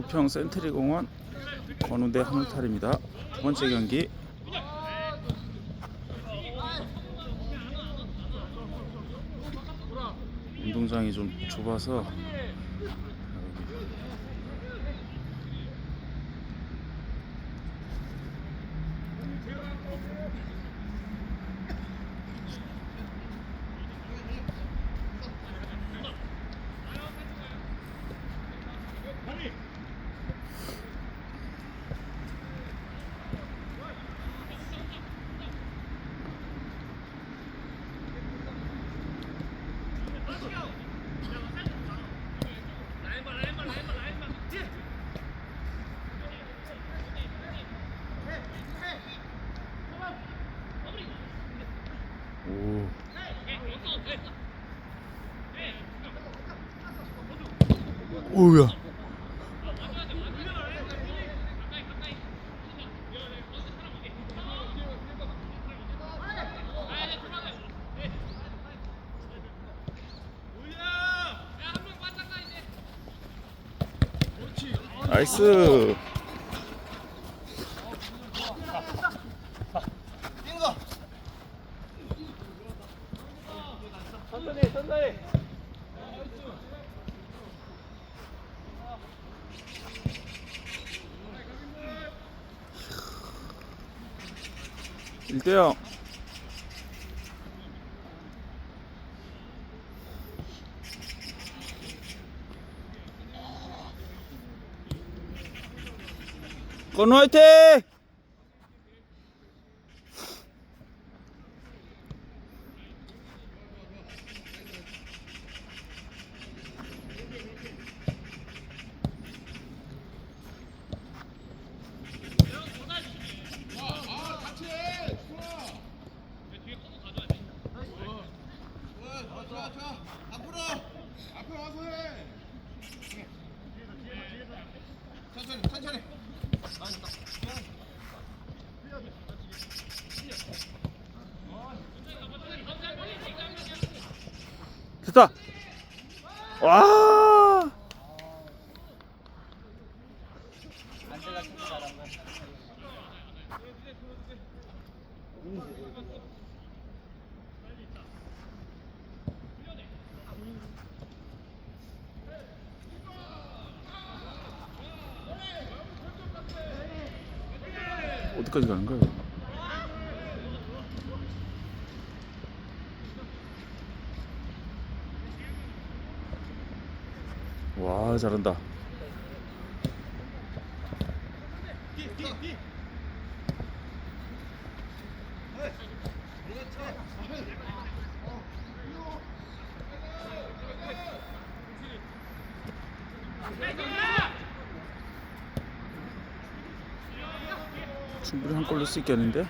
부평 센트리공원 건우대 한울탈입니다. 두 번째 경기. 운동장이 좀 좁아서 오야. 나이스. 1대0 건우 화이팅! 됐다. 와. 어디까지 가는? 이거? 와 잘한다. 충분히 한수 있겠는데?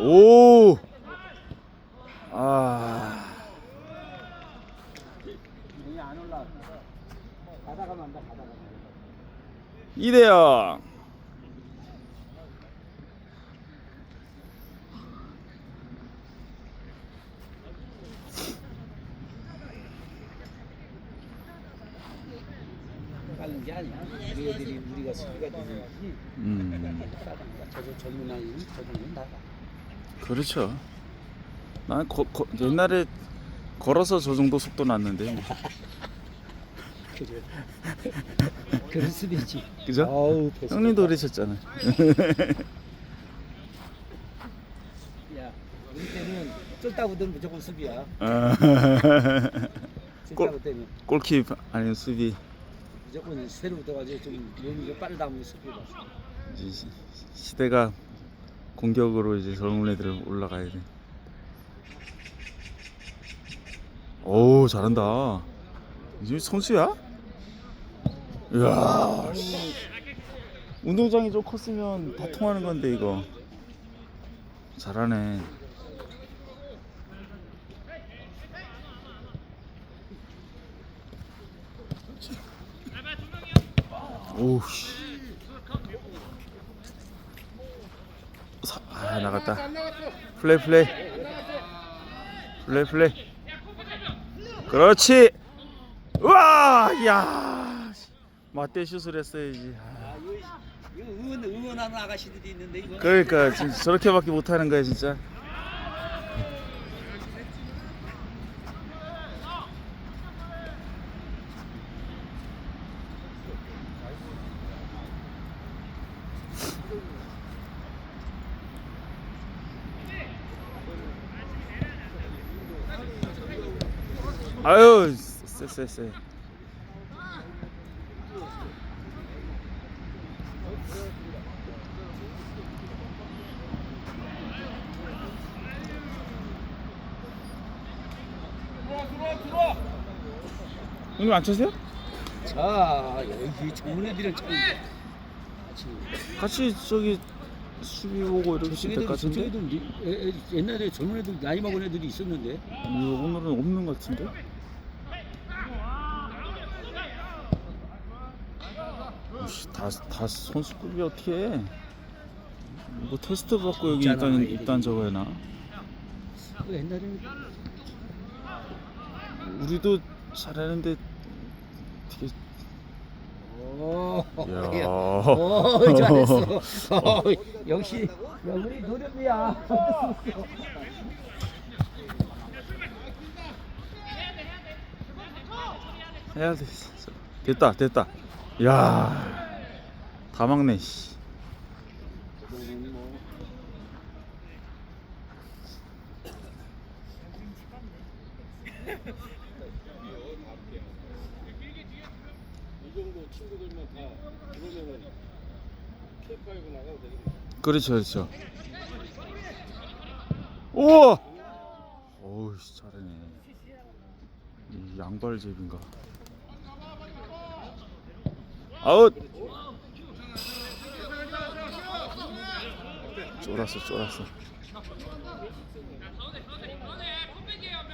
오. 아. 이대영. 까는 게 아니야 우리 애들이 우리가 수비가 되는지 음. 까는 거야 저저 젊은 나이는 저 정도는 나가 그렇죠. 난 거, 거, 옛날에 걸어서 저 정도 속도 났는데. 뭐. 그래 그런 수비지 그죠? 어우 패스 형님도 그러셨잖아요. 야 우리 때는 쫄따구든 무조건 수비야 아. 골- 쫄따구 때는 골킵 아니면 수비. 무조건 새로 떠가지고 좀 몸이 좀 빠르다 하면 스피드 봤어. 이제 시- 시대가 공격으로 이제 젊은 애들 올라가야 돼. 오 잘한다. 이제 선수야? 이야. 씨. 운동장이 좀 컸으면 다 통하는 건데 이거. 잘하네. 오우 씨. 사- 아 나갔다. 플레이 플레이. 플레이 플레이. 그렇지. 우와 야. 맞대 슛을 했어야지. 아, 아, 이거, 응원, 응원하는 아가씨들이 있는데 이거. 그러니까 저렇게밖에 못하는 거야 진짜. 아유 쎄쎄쎄. 형님 안 차세요? 자, 여기 전문 애들은 참. 같이 같이 저기 수비 오고 이렇게 저기들, 같은데? 애- 옛날에 젊은 애들 나이 먹은 애들이 있었는데. 오늘은 없는 것 같은데? 이씨, 다, 다 선수급이 어떻게 해? 뭐 테스트 받고 여기 있잖아, 입단, 애들이. 입단 저거 해놔? 그 옛날에는 우리도 잘하는데 되게 오, 야. 오, 잘했어. 어, 역시 우리 노력이야. 해야 돼 됐다 됐다 야 다 막네 씨. 이 정도 친구들만 다 그러면은 K5 나가도 되겠네. 그렇죠 그렇죠 우와 어우 씨, 잘하네 이 양발잽인가 아웃 쫄았어 쫄았어.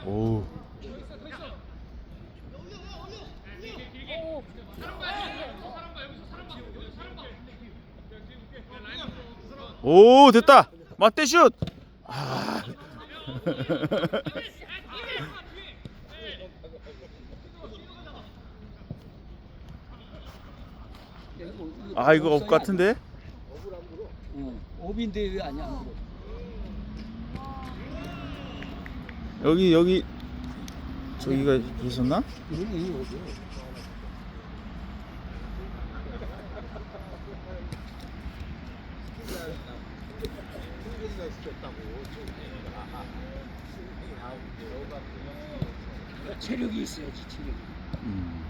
오. 오 됐다. 맞대 슛. 아. 아 이거 업 같은데 응. 업인데 왜 아니야? 안 물어? 여기 여기 저기가 있었나 이거 이거 업이야. 체력이 있어야지 체력이. 음.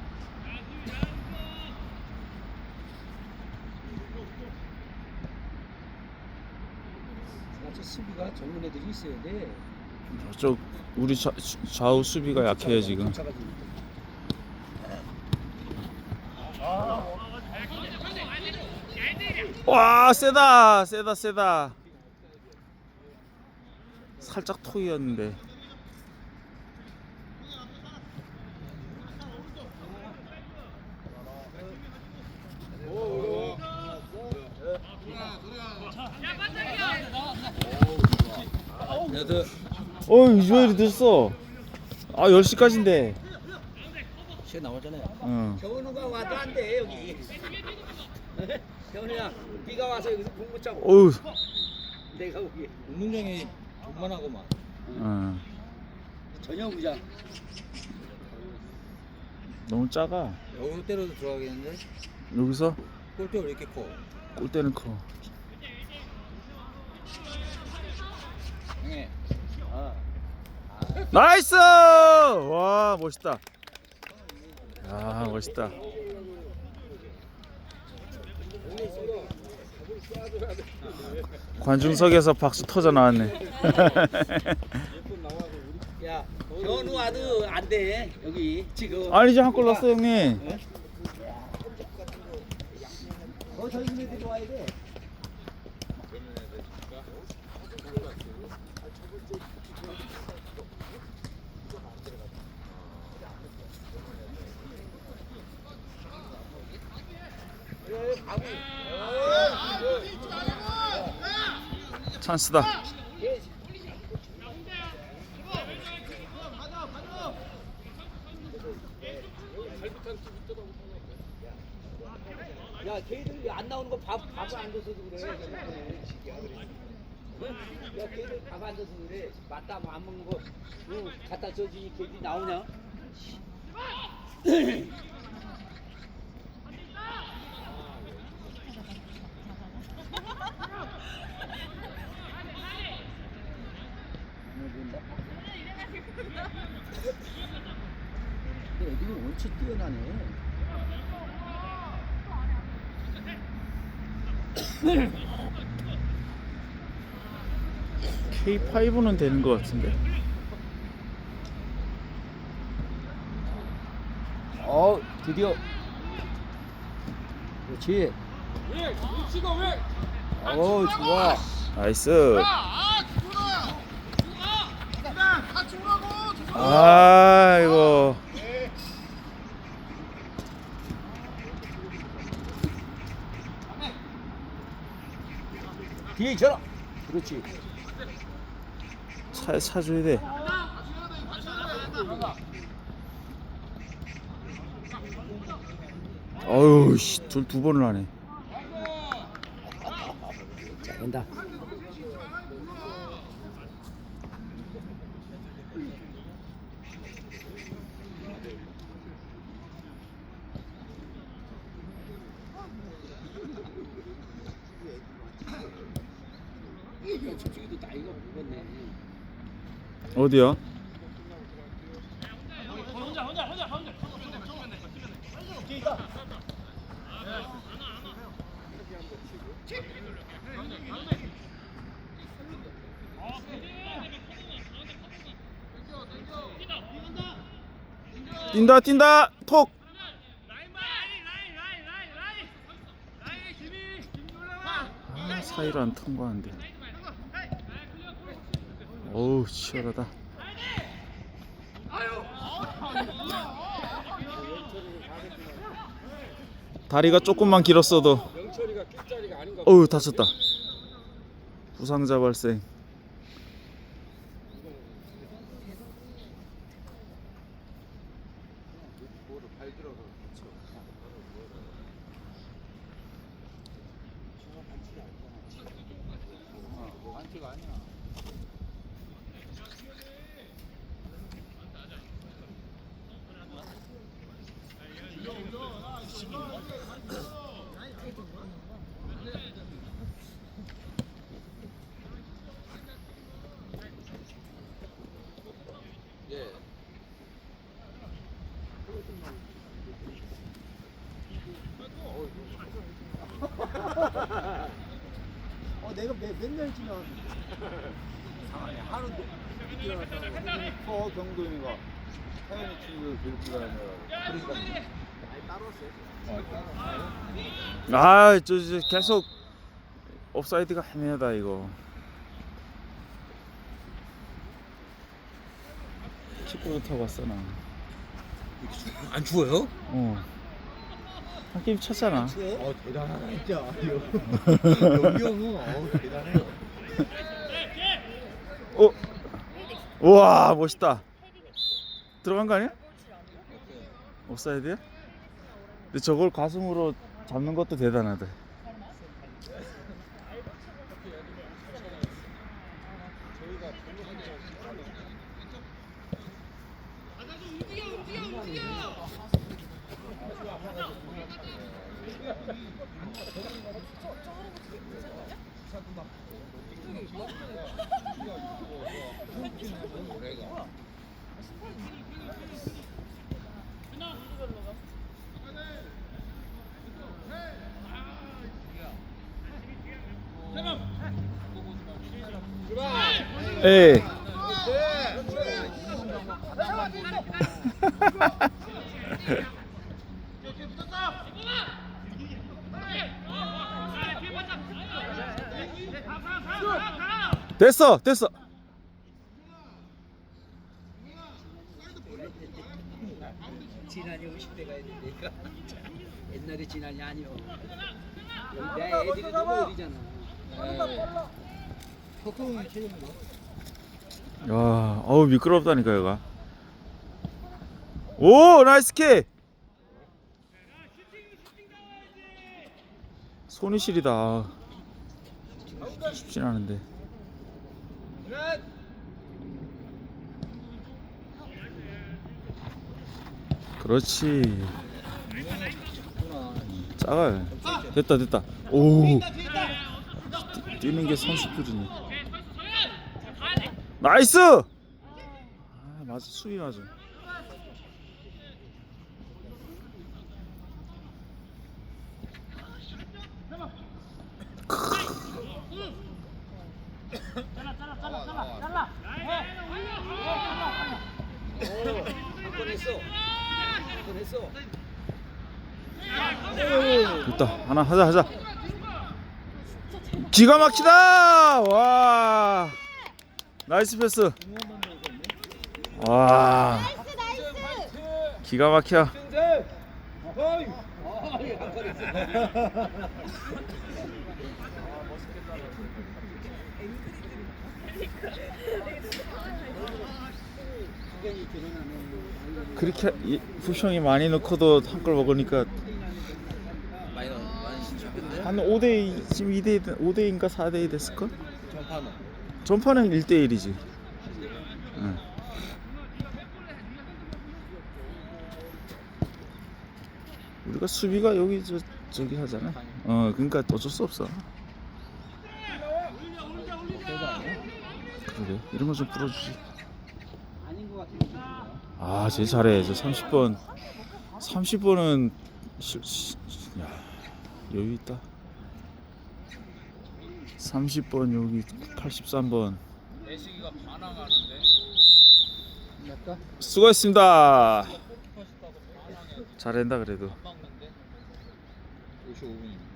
같이 수비가 젊은 애들이 있어야 돼. 저 우리 좌, 좌우 수비가 약해요 지금. 와 세다 세다 세다 살짝 토이였는데 그 래도 어이 이주일이 늦었어 아 10시까지인데 시간 나왔잖아요. 응. 겨우누가 와도 안돼 여기. 겨우누야 비가 와서 여기서 공부 짜고 어우 내가 오기. 운동장이 돈만하고만 응. 전혀 무장. 너무 작아 여기로 때려도 들어가겠는데 여기서 골대가 왜 이렇게 커? 골대는 커 나이스! 와 멋있다. 야 멋있다. 관중석에서 박수 터져 나왔네. 야 현우 와도 안 돼. 여기 지금. 아니죠 한골 넣었어 형님. 어? 저희 애들이 와야 돼 찬스다. 야 걔들 안 나오는 거 밥, 밥을 안 줘서 그래. 응? 야 걔들 밥 안 줘서 그래. 맞다 뭐안 먹는 거. 응, 갖다 줘주니 걔들이 나오냐 근데 애들이 원체 뛰어나네. K5는 되는 것 같은데. 어 드디어. 그렇지. 어 좋아. 나이스. 아 아이고. 뒤에 있잖아 그렇지 차 차줘야 돼. 어유 씨둘 두 번을 하네. 잘한다 저쪽에도 나이가 먹었네 어디야? 뛴다 뛴다. 톡. 아, 사이로 안 통과한대 어우 치열하다. 다리가 조금만 길었어도. 어우 다쳤다. 부상자 발생 어 내가 몇, 몇년 지나 하루도 어 경돈이가 태연이 친구 괴롭히다 아저 저, 계속 옵사이드가 헤매다 이거. 축구도 타고 왔어 나. 안 추워요? 어. 한 게임 쳤잖아. 어 대단하다 진짜. 형은 어 대단해요. 어. 우와 멋있다. 들어간 거 아니야? 옵사이드야? 근데 저걸 가슴으로 잡는 것도 대단하다. 예. 됐어, 됐어. 지난이 50대가 했는데 옛날에 지난이 여기 내 애들이 너무 어리잖아 소통이 최고인 거. 야, 어우 미끄럽다니까 얘가. 오, 나이스 킥. 손이 시리다. 쉽진 않은데. 그렇지. 작아요. 됐다, 됐다. 오. 뛰- 뛰는 게 선수들이네. 나이스! 아, 맞아, 수비 맞아. 됐다. 하나 하자, 하자. 기가 막히다! 와. 나이스 패스. 와. 기가 막혀. 그렇게 이- 후숑이 많이 넣고도 한 골 먹으니까 많이 나 많이 신축인데. 한 5대 2, 지금 2대 5대인가 4대 2 됐을까? 전파는. 전파는 1대 1이지. 응. 우리가 수비가 여기 저 저기 하잖아. 어, 그러니까 어쩔 수 없어. 그러게 이런 거 좀 풀어주지. 아, 제일 잘해. 저 30번. 30번은 시, 시, 야, 여유 있다. 30번 여기 83번. 내시기가 반항하는데. 수고했습니다. 잘한다 그래도. 55분이네.